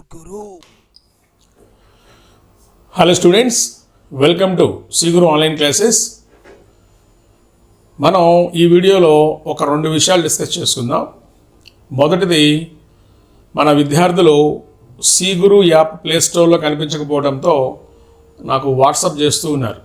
Guru. Hello students welcome to Siguru online classes మనం ఈ వీడియోలో ఒక రెండు విషయాలు డిస్కస్ చేసుకుందాం. మొదటిది మన విద్యార్థులు సీగురు యాప్ ప్లే స్టోర్లో కనిపించకపోవడంతో నాకు వాట్సాప్ చేస్తూ ఉన్నారు.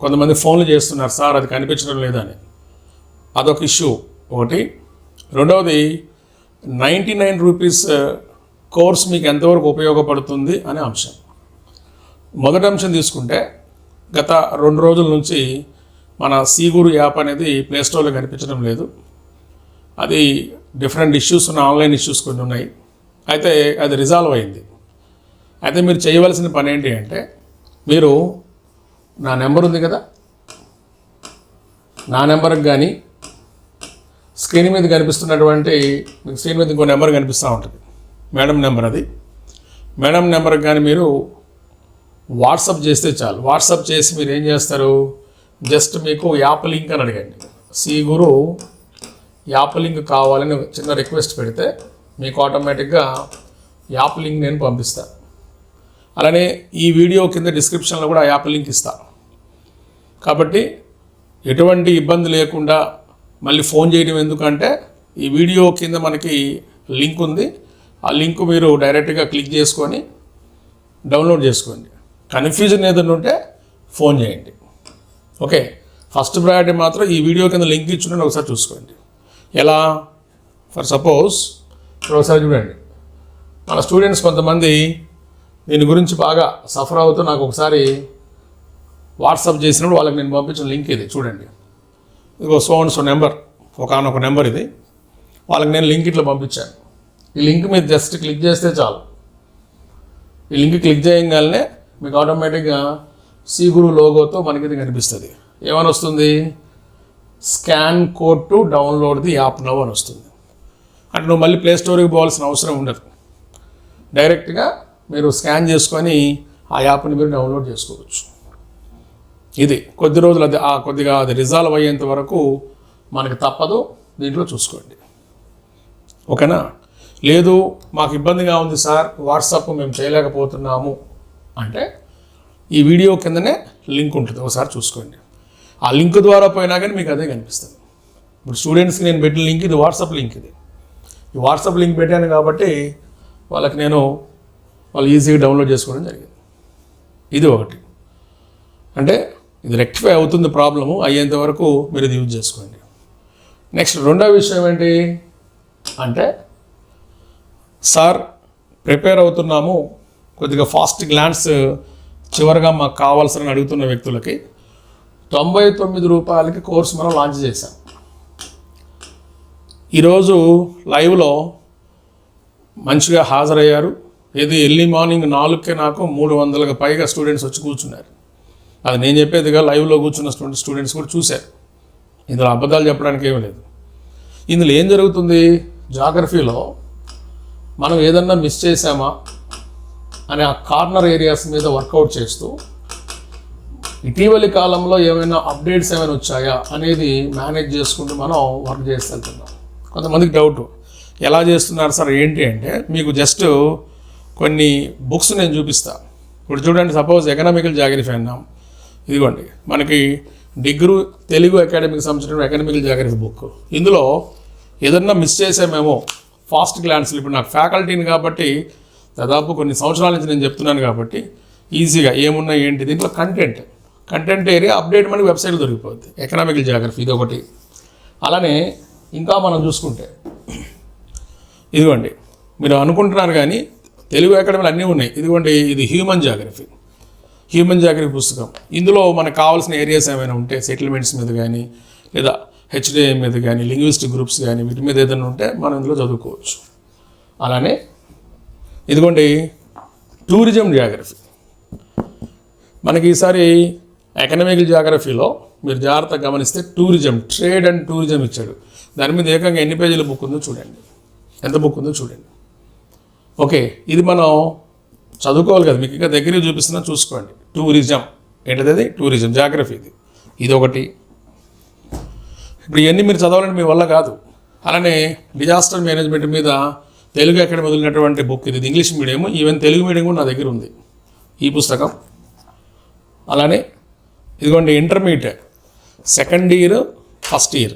కొంతమంది ఫోన్లు చేస్తున్నారు సార్ అది కనిపించడం లేదని. అదొక ఇష్యూ ఒకటి. రెండవది నైంటీ నైన్ రూపీస్ కోర్స్ మీకు ఎంతవరకు ఉపయోగపడుతుంది అనే అంశం. మొదటి అంశం తీసుకుంటే గత రెండు రోజుల నుంచి మన సీగూరు యాప్ అనేది ప్లేస్టోర్లో కనిపించడం లేదు. అది డిఫరెంట్ ఇష్యూస్ ఉన్న ఆన్లైన్ ఇష్యూస్ కొన్ని ఉన్నాయి. అయితే అది రిజాల్వ్ అయింది. అయితే మీరు చేయవలసిన పని ఏంటి అంటే మీరు నా నెంబర్ ఉంది కదా? నా నెంబర్కి కానీ స్క్రీన్ మీద కనిపిస్తున్నటువంటి మీకు స్క్రీన్ మీద ఇంకో నెంబర్ కనిపిస్తూ ఉంటుంది. మేడం నెంబర్ అది. మేడం నెంబర్కి కానీ మీరు వాట్సప్ చేస్తే చాలు. వాట్సప్ చేసి మీరు ఏం చేస్తారు? జస్ట్ మీకు యాప్ లింక్ అని అడగండి. సి గురు యాప్ లింక్ కావాలని చిన్న రిక్వెస్ట్ పెడితే మీకు ఆటోమేటిక్గా యాప్ లింక్ నేను పంపిస్తాను అలానే ఈ వీడియో కింద డిస్క్రిప్షన్లో కూడా యాప్ లింక్ ఇస్తాను కాబట్టి ఎటువంటి ఇబ్బంది లేకుండా మళ్ళీ ఫోన్ చేయడం ఎందుకంటే ఈ వీడియో కింద మనకి లింక్ ఉంది. ఆ లింక్ మీరు డైరెక్ట్గా క్లిక్ చేసుకొని డౌన్లోడ్ చేసుకోండి. కన్ఫ్యూజన్ ఏదైనా ఉంటే ఫోన్ చేయండి. ఓకే? ఫస్ట్ ప్రయారిటీ మాత్రం ఈ వీడియో కింద లింక్ ఇచ్చుకుని ఒకసారి చూసుకోండి. ఎలా? ఫర్ సపోజ్ ఒకసారి చూడండి. మన స్టూడెంట్స్ కొంతమంది దీని గురించి బాగా సఫర్ అవుతూ నాకు ఒకసారి వాట్సాప్ చేసినప్పుడు వాళ్ళకి నేను పంపించిన లింక్ ఇది చూడండి. ఇదిగో సో అండ్ సో నెంబర్ ఒకనొక నెంబర్ ఇది. వాళ్ళకి నేను లింక్ ఇట్లా పంపించాను. ఈ లింక్ మీద జస్ట్ క్లిక్ చేస్తే చాలు. ఈ లింక్ క్లిక్ చేయగానే మీకు ఆటోమేటిక్గా సి గురు లోగోతో మనకి ఇది కనిపిస్తుంది. ఏమని వస్తుంది scan code to download the app now అని వస్తుంది అంటే నువ్వు మళ్ళీ ప్లే స్టోర్కి పోవాల్సిన అవసరం ఉండదు. డైరెక్ట్గా మీరు స్కాన్ చేసుకొని ఆ యాప్ని మీరు డౌన్లోడ్ చేసుకోవచ్చు. ఇది కొద్ది రోజులు అది ఆ కొద్దిగా అది రిజాల్వ్ అయ్యేంత వరకు మనకి తప్పదు. దీంట్లో చూసుకోండి. ఓకేనా? లేదు మాకు ఇబ్బందిగా ఉంది సార్ వాట్సాప్ మేము చేయలేకపోతున్నాము. అంటే ఈ వీడియో కిందనే లింక్ ఉంటుంది ఒకసారి చూసుకోండి. ఆ లింక్ ద్వారా పోయినా కానీ మీకు అదే కనిపిస్తుంది. ఇప్పుడు స్టూడెంట్స్కి నేను పెట్టిన లింక్ ఇది వాట్సాప్ లింక్ ఇది. ఈ వాట్సాప్ లింక్ పెట్టాను కాబట్టి వాళ్ళకి నేను వాళ్ళు ఈజీగా డౌన్లోడ్ చేసుకోవడం జరిగింది. ఇది ఒకటి. అంటే ఇది రెక్టిఫై అవుతుంది ప్రాబ్లము అయ్యేంత వరకు మీరు ఇది యూజ్ చేసుకోండి. నెక్స్ట్ రెండో విషయం ఏంటి? అంటే సార్ ప్రిపేర్ అవుతున్నాము. కొద్దిగా ఫాస్ట్ గ్లాన్స్ చివరిగా మాకు కావాల్సిన అడుగుతున్న వ్యక్తులకి. తొంభై తొమ్మిది రూపాయలకి కోర్స్ మనం లాంచ్ చేశాం. ఈరోజు లైవ్లో మంచిగా హాజరయ్యారు. ఇది ఎర్లీ మార్నింగ్ నాలుగుకే నాకు మూడు వందలకు పైగా స్టూడెంట్స్ వచ్చి కూర్చున్నారు. అది నేను చెప్పేదిగా లైవ్లో కూర్చున్న స్టూడెంట్ స్టూడెంట్స్ కూడా చూశారు. ఇందులో అబద్ధాలు చెప్పడానికి ఏమీ లేదు. ఇందులో ఏం జరుగుతుంది? జాగ్రఫీలో మనం ఏదన్నా మిస్ చేసామా అనే ఆ కార్నర్ ఏరియాస్ మీద వర్కౌట్ చేస్తూ ఇటీవలి కాలంలో ఏమైనా అప్డేట్స్ ఏమైనా వచ్చాయా అనేది మేనేజ్ చేసుకుంటూ మనం వర్క్ చేస్తుంటున్నాం. వెళ్తున్నాం కొంతమందికి డౌట్ ఎలా చేస్తున్నారు సార్ ఏంటి అంటే మీకు జస్ట్ కొన్ని బుక్స్ నేను చూపిస్తా. ఇప్పుడు చూడండి సపోజ్ ఎకనామికల్ జాగ్రఫీ అన్నాం. ఇదిగోండి మనకి డిగ్రీ తెలుగు అకాడమీకి సంబంధించిన ఎకనామికల్ జాగ్రఫీ బుక్ ఇందులో ఏదన్నా మిస్ చేసామేమో ఫాస్ట్ గ్లాన్స్లు. ఇప్పుడు నాకు ఫ్యాకల్టీని కాబట్టి దాదాపు కొన్ని సంవత్సరాల నుంచి నేను చెప్తున్నాను కాబట్టి ఈజీగా ఏమున్నాయి ఏంటి దీంట్లో కంటెంట్ కంటెంట్ ఏరియా అప్డేట్ మనకి వెబ్సైట్లో దొరికిపోద్ది. ఎకనామికల్ జాగ్రఫీ ఇది ఒకటి అలానే ఇంకా మనం చూసుకుంటే ఇదిగోండి మీరు అనుకుంటున్నారు కానీ తెలుగు అకాడమీలు అన్నీ ఉన్నాయి. ఇదిగోండి ఇది హ్యూమన్ జాగ్రఫీ హ్యూమన్ జాగ్రఫీ పుస్తకం. ఇందులో మనకు కావాల్సిన ఏరియాస్ ఏమైనా ఉంటే సెటిల్మెంట్స్ మీద కానీ లేదా హెచ్డిఐ మీద కానీ లింగ్విస్టిక్ గ్రూప్స్ కానీ వీటి మీద ఏదైనా ఉంటే మనం ఇందులో చదువుకోవచ్చు. అలానే ఇదిగోండి టూరిజం జాగ్రఫీ మనకి ఈసారి ఎకనామికల్ జాగ్రఫీలో మీరు జాగ్రత్తగా గమనిస్తే టూరిజం ట్రేడ్ అండ్ టూరిజం ఇచ్చాడు. దాని మీద ఏకంగా ఎన్ని పేజీల బుక్ ఉందో చూడండి. ఎంత బుక్ ఉందో చూడండి. ఓకే ఇది మనం చదువుకోవాలి కదా. మీకు ఇంకా దగ్గర చూపిస్తున్నా చూసుకోండి. టూరిజం ఏంటది టూరిజం జాగ్రఫీ ఇది. ఇది ఒకటి ఇప్పుడు ఇవన్నీ మీరు చదవాలని మీ వల్ల కాదు. అలానే డిజాస్టర్ మేనేజ్మెంట్ మీద తెలుగు అకాడమీ వదిలినటువంటి బుక్ ఇది ఇది English medium even Telugu medium కూడా నా దగ్గర ఉంది. ఈ పుస్తకం. అలానే ఇదిగోండి intermediate. Second year first year.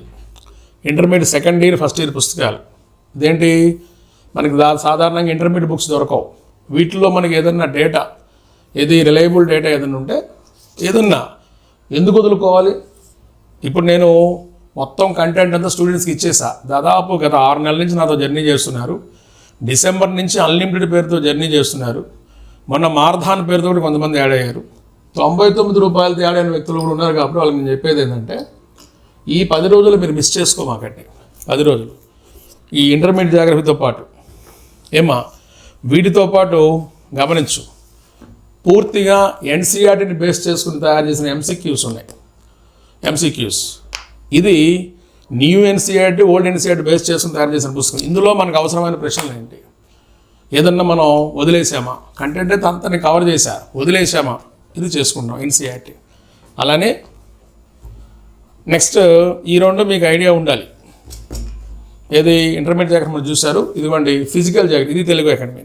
Intermediate second year first year పుస్తకాలు. ఇదేంటి? మనకి దా సాధారణంగా ఇంటర్మీడియట్ బుక్స్ దొరకవు. వీటిలో మనకి ఏదన్నా డేటా ఏది రిలయబుల్ డేటా ఏదైనా ఉంటే ఏదన్నా ఎందుకు వదులుకోవాలి? ఇప్పుడు నేను మొత్తం కంటెంట్ అంతా స్టూడెంట్స్కి ఇచ్చేసా. దాదాపు గత ఆరు నెలల నుంచి నాతో జర్నీ చేస్తున్నారు. డిసెంబర్ నుంచి అన్లిమిటెడ్ పేరుతో జర్నీ చేస్తున్నారు. మొన్న మార్థాన్ పేరుతో కూడా కొంతమంది యాడ్ అయ్యారు. తొంభై తొమ్మిది రూపాయలు తేడా అయిన వ్యక్తులు కూడా ఉన్నారు కాబట్టి వాళ్ళకి నేను చెప్పేది ఏంటంటే ఈ పది రోజులు మీరు మిస్ చేసుకోమాకండి. పది రోజులు. ఈ ఇంటర్మీడియట్ జాగ్రఫీతో పాటు. ఏమా వీటితో పాటు గమనించు. పూర్తిగా ఎన్సీఆర్టీని బేస్ చేసుకుని తయారు చేసిన ఎంసీక్యూస్ ఉన్నాయి. ఎంసీక్యూస్ ఇది new NCERT old NCERT base చేసుకుని తయారు చేసిన పుస్తకం. ఇందులో మనకు అవసరమైన ప్రశ్నలు ఏంటి? ఏదన్నా మనం వదిలేసామా? కంటెంట్ అయితే అంతని కవర్ చేశారు. వదిలేసామా? ఇది చేసుకుంటాం ఎన్సీఆర్టీ అలానే నెక్స్ట్ ఈ రెండు మీకు ఐడియా ఉండాలి. ఏది? ఇంటర్మీడియట్ అకాడమీ చూశారు. ఇదిగోండి ఫిజికల్ జాకెట్. ఇది తెలుగు అకాడమీ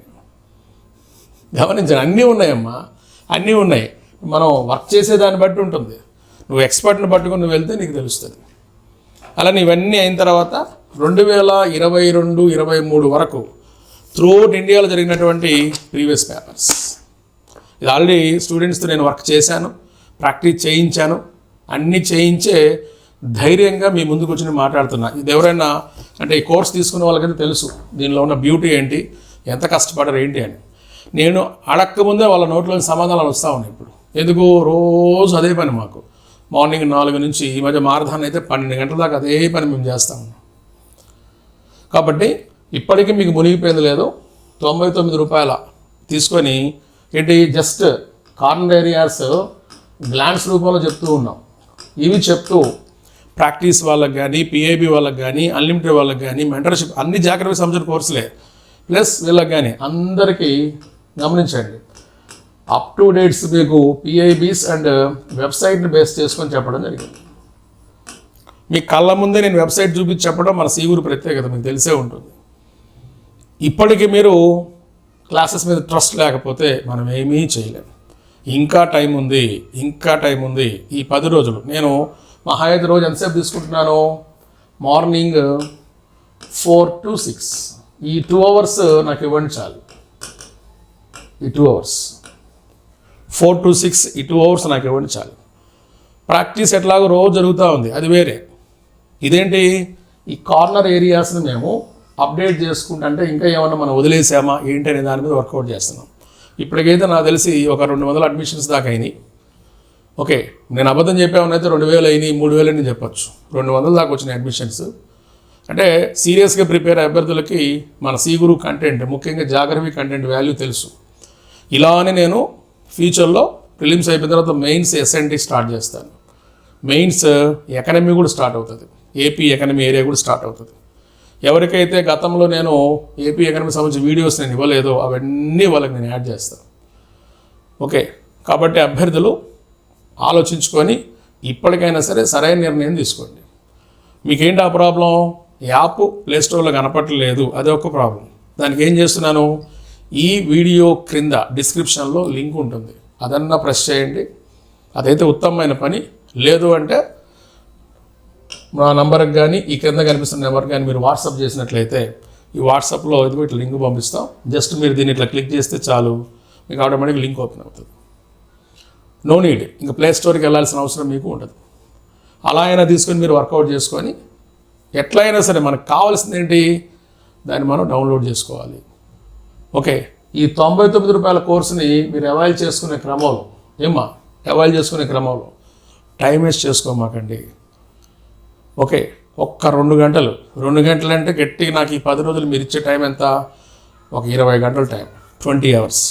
గమనించండి అన్నీ ఉన్నాయమ్మా. అన్నీ ఉన్నాయి. మనం వర్క్ చేసే దాన్ని బట్టి ఉంటుంది. నువ్వు ఎక్స్పర్ట్ని పట్టుకుని వెళ్తే నీకు తెలుస్తుంది. అలానే ఇవన్నీ అయిన తర్వాత రెండు వేల ఇరవై రెండు ఇరవై మూడు వరకు త్రూఅవుట్ ఇండియాలో జరిగినటువంటి ప్రీవియస్ పేపర్స్. ఇది ఆల్రెడీ స్టూడెంట్స్తో నేను వర్క్ చేశాను ప్రాక్టీస్ చేయించాను అన్నీ చేయించే ధైర్యంగా మీ ముందుకు వచ్చి మాట్లాడుతున్నా. ఇది ఎవరైనా అంటే ఈ కోర్స్ తీసుకున్న వాళ్ళకైతే తెలుసు దీనిలో ఉన్న బ్యూటీ ఏంటి ఎంత కష్టపడరు ఏంటి అని. నేను అడక్క ముందే వాళ్ళ నోట్లోని సమాధానాలు వస్తూ ఉన్నాయి ఇప్పుడు. ఎందుకు రోజు అదే పని మాకు. మార్నింగ్ నాలుగు నుంచి ఈ మధ్య మారథాన్ అయితే పన్నెండు గంటల దాకా అదే పని మేము చేస్తాం. కాబట్టి ఇప్పటికీ మీకు మునిగిపోయింది లేదు. తొంభై తొమ్మిది రూపాయల తీసుకొని ఏంటి జస్ట్ కార్నర్ ఏరియాస్ గ్లాన్స్ రూపంలో చెప్తూ ఉన్నాం. ఇవి చెప్తూ ప్రాక్టీస్ వాళ్ళకి కానీ పిఐబి వాళ్ళకి కానీ అన్లిమిటెడ్ వాళ్ళకి కానీ మెంటర్షిప్ అన్ని జాగ్రత్త సంబంధించిన కోర్సులే ప్లస్ వీళ్ళకి కానీ అందరికీ గమనించండి. అప్ టు డేట్స్ మీకు పిఐబీస్ అండ్ వెబ్సైట్ని బేస్ చేసుకొని చెప్పడం జరిగింది. మీ కళ్ళ ముందే నేను వెబ్సైట్ చూపించి చెప్పడం మన సీవురు ప్రత్యేకత మీకు తెలిసే ఉంటుంది. ఇప్పటికీ మీరు క్లాసెస్ మీద ట్రస్ట్ లేకపోతే మనం ఏమీ చేయలేము ఇంకా టైం ఉంది ఇంకా టైం ఉంది. ఈ పది రోజులు నేను మహా అయితే రోజు ఎంతసేపు తీసుకుంటున్నాను? Morning four to six. ఈ టూ అవర్స్ నాకు ఇవ్వండి చాలు. ఈ two hours. Four to six ఈ టూ అవర్స్ నాకు ఇవ్వండి చాలు. ప్రాక్టీస్ ఎట్లాగో రోజు జరుగుతూ ఉంది అది వేరే. ఇదేంటి? ఈ కార్నర్ ఏరియాస్ని మేము అప్డేట్ చేసుకుంటే అంటే ఇంకా ఏమన్నా మనం వదిలేసామా ఏంటి అనే దాని మీద వర్కౌట్ చేస్తున్నాం. ఇప్పటికైతే నాకు తెలిసి ఒక రెండు వందల అడ్మిషన్స్ దాకా అయినాయి. ఓకే నేను అబద్ధం చెప్పామనైతే రెండు వేలు అయినాయి మూడు వేలు అని చెప్పొచ్చు. రెండు వందల దాకా వచ్చినాయి అడ్మిషన్స్. అంటే సీరియస్గా ప్రిపేర్ అభ్యర్థులకి మన సీగురు కంటెంట్ ముఖ్యంగా జాగ్రఫీ కంటెంట్ వాల్యూ తెలుసు. ఇలా అని నేను ఫ్యూచర్లో ప్రిలిమ్స్ అయిపోయిన తర్వాత మెయిన్స్ ఎస్ఎన్టీ స్టార్ట్ చేస్తాను. మెయిన్స్ uh, ఎకనమీ కూడా స్టార్ట్ అవుతుంది. ఏపీ ఎకనమీ ఏరియా కూడా స్టార్ట్ అవుతుంది. ఎవరికైతే గతంలో నేను ఏపీ ఎకనమీ సంబంధించిన వీడియోస్ నేను ఇవ్వలేదో అవన్నీ వాళ్ళకి నేను యాడ్ చేస్తాను. ఓకే కాబట్టి అభ్యర్థులు ఆలోచించుకొని ఇప్పటికైనా సరే సరైన నిర్ణయం తీసుకోండి. మీకేంటి ఆ ప్రాబ్లం? యాప్ ప్లేస్టోర్లో కనపట్టలేదు అదే ఒక ప్రాబ్లం. దానికి ఏం చేస్తున్నాను? ఈ వీడియో క్రింద డిస్క్రిప్షన్లో లింక్ ఉంటుంది. అదన్నా ప్రెస్ చేయండి. అదైతే ఉత్తమమైన పని. లేదు అంటే మా నంబర్కి కానీ ఈ క్రింద కనిపిస్తున్న నెంబర్కి కానీ మీరు వాట్సాప్ చేసినట్లయితే ఈ వాట్సాప్లో ఇదిగో ఇట్లా లింక్ పంపిస్తాం. జస్ట్ మీరు దీన్ని ఇట్లా క్లిక్ చేస్తే చాలు. మీకు ఆటోమేటిక్ లింక్ ఓపెన్ అవుతుంది. నో నీడ్ ఇంకా ప్లే స్టోర్కి వెళ్ళాల్సిన అవసరం మీకు ఉండదు. అలా అయినా తీసుకొని మీరు వర్కౌట్ చేసుకొని ఎట్లయినా సరే మనకు కావాల్సింది ఏంటి? దాన్ని మనం డౌన్లోడ్ చేసుకోవాలి. ఓకే ఈ తొంభై తొమ్మిది రూపాయల కోర్సుని మీరు అవైల్ చేసుకునే క్రమంలో ఏమ్మా అవైల్ చేసుకునే క్రమంలో టైం వేస్ట్ చేసుకోమాకండి. ఓకే ఒక్క రెండు గంటలు రెండు గంటలు అంటే గట్టిగా నాకు ఈ పది రోజులు మీరు ఇచ్చే టైం ఎంత? ఒక ఇరవై గంటల టైం ట్వంటీ అవర్స్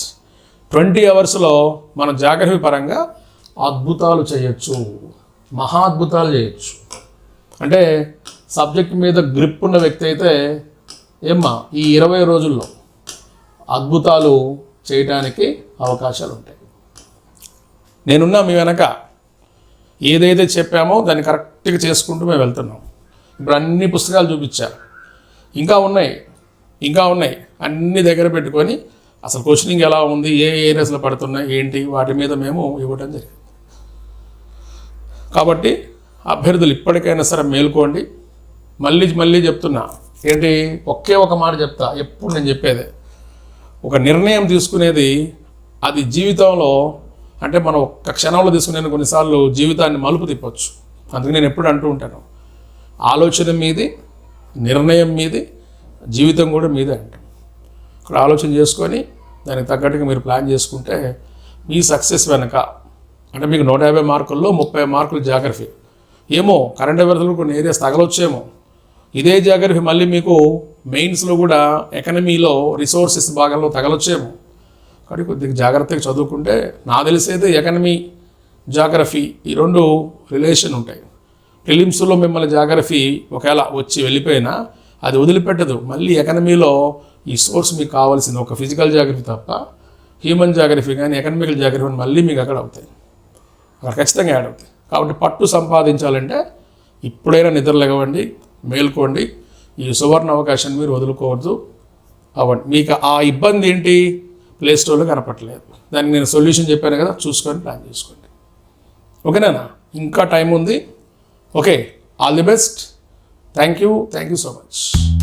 ట్వంటీ అవర్స్లో మనం జాగ్రఫీ పరంగా అద్భుతాలు చేయొచ్చు మహా అద్భుతాలు చేయొచ్చు. అంటే సబ్జెక్ట్ మీద గ్రిప్ ఉన్న వ్యక్తి అయితే ఏమ్మా ఈ ఇరవై రోజుల్లో అద్భుతాలు చేయడానికి అవకాశాలు ఉంటాయి నేనున్నా మీ వెనక ఏదైతే చెప్పామో దాన్ని కరెక్ట్గా చేసుకుంటూ మేము వెళ్తున్నాం. ఇప్పుడు అన్ని పుస్తకాలు చూపించారు ఇంకా ఉన్నాయి. ఇంకా ఉన్నాయి. అన్ని దగ్గర పెట్టుకొని అసలు క్వశ్చనింగ్ ఎలా ఉంది? ఏ ఏరియాస్లో పడుతున్నాయి? ఏంటి? వాటి మీద మేము ఇవ్వడం జరిగింది. కాబట్టి అభ్యర్థులు ఇప్పటికైనా సరే మేల్కోండి. మళ్ళీ మళ్ళీ చెప్తున్నా. ఏంటి? ఒకే ఒక మాట చెప్తా. ఎప్పుడు నేను చెప్పేదే. ఒక నిర్ణయం తీసుకునేది అది జీవితంలో అంటే మనం ఒక్క క్షణంలో తీసుకునే కొన్నిసార్లు జీవితాన్ని మలుపు తిప్పొచ్చు. అందుకే నేను ఎప్పుడు అంటూ ఉంటాను. ఆలోచన మీది నిర్ణయం మీది జీవితం కూడా మీదే అంట. ఇక్కడ ఆలోచన చేసుకొని దానికి తగ్గట్టుగా మీరు ప్లాన్ చేసుకుంటే మీ సక్సెస్ వెనక అంటే మీకు నూట యాభై మార్కుల్లో ముప్పై మార్కులు జాగ్రఫీ. ఏమో కరెంట్ అఫైర్స్లో కొన్ని ఏరియాస్ తగలొచ్చేమో. ఇదే జాగ్రఫీ మళ్ళీ మీకు మెయిన్స్లో కూడా ఎకనమీలో రిసోర్సెస్ భాగంలో తగలొచ్చేమో. కానీ కొద్దిగా జాగ్రత్తగా చదువుకుంటే నా తెలిసేది ఎకనమీ జాగ్రఫీ ఈ రెండు రిలేషన్ ఉంటాయి. ప్రిలిమ్స్లో మిమ్మల్ని జాగ్రఫీ ఒకవేళ వచ్చి వెళ్ళిపోయినా అది వదిలిపెట్టదు. మళ్ళీ ఎకనమీలో ఈ సోర్స్ మీకు కావాల్సింది ఒక ఫిజికల్ జాగ్రఫీ తప్ప హ్యూమన్ జాగ్రఫీ కానీ ఎకనమికల్ జాగ్రఫీ మళ్ళీ మీకు అక్కడ అవుతాయి. అక్కడ ఖచ్చితంగా యాడ్ అవుతాయి. కాబట్టి పట్టు సంపాదించాలంటే ఇప్పుడైనా నిద్రలేగవండి మేల్కోండి. ఈ సువర్ణ అవకాశాన్ని మీరు వదులుకోవద్దు. అవ్వండి. మీకు ఆ ఇబ్బంది ఏంటి? ప్లే స్టోర్లో కనపట్లేదు దానికి నేను సొల్యూషన్ చెప్పాను కదా చూసుకొని ప్లాన్ చేసుకోండి. ఓకేనా? ఇంకా టైం ఉంది. Okay. All the best thank you thank you so much